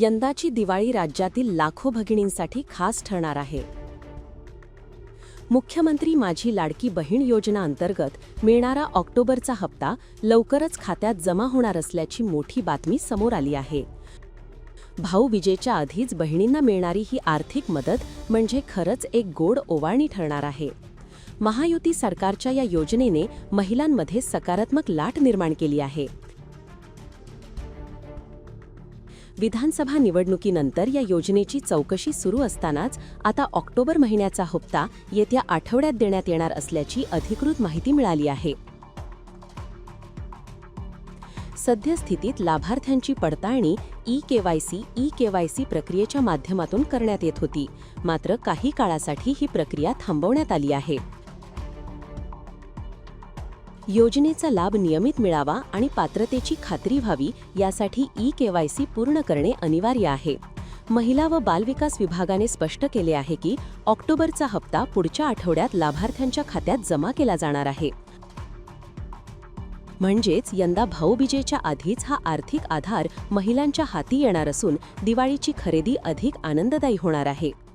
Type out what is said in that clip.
यंदाची दिवाळी राज्यातील लाखो भगिनींसाठी खास ठरणार आहे. मुख्यमंत्री माझी लाडकी बहीण योजना अंतर्गत मिळणारा ऑक्टोबरचा हप्ता लवकरच खात्यात जमा होणार असल्याची मोठी बातमी समोर आली आहे. भाऊ विजेच्या आधीच बहिणींना मिळणारी ही आर्थिक मदत म्हणजे खरंच एक गोड ओवाळणी ठरणार आहे. महायुती सरकारच्या या योजनेने महिलांमध्ये सकारात्मक लाट निर्माण केली आहे. विधानसभा निवडणुकीनंतर या योजनेची चौकशी सुरू असतानाच आता ऑक्टोबर महिन्याचा हप्ता येत्या आठवड्यात देण्यात येणार असल्याची अधिकृत माहिती मिळाली आहे. सद्यस्थितीत लाभार्थ्यांची पडताळणी ई केवायसी ई केवायसी प्रक्रियेच्या माध्यमातून करण्यात येत होती. मात्र काही काळासाठी ही प्रक्रिया थांबवण्यात आली आहे. योजनेचा लाभ नियमित मिळावा आणि पात्रतेची खात्री व्हावी यासाठी ई केवायसी पूर्ण करणे अनिवार्य आहे. महिला व बालविकास विभागाने स्पष्ट केले आहे की ऑक्टोबरचा हप्ता पुढच्या आठवड्यात लाभार्थ्यांच्या खात्यात जमा केला जाणार आहे. म्हणजेच यंदा भाऊबीजेच्या आधीच हा आर्थिक आधार महिलांच्या हाती येणार असून दिवाळीची खरेदी अधिक आनंददायी होणार आहे.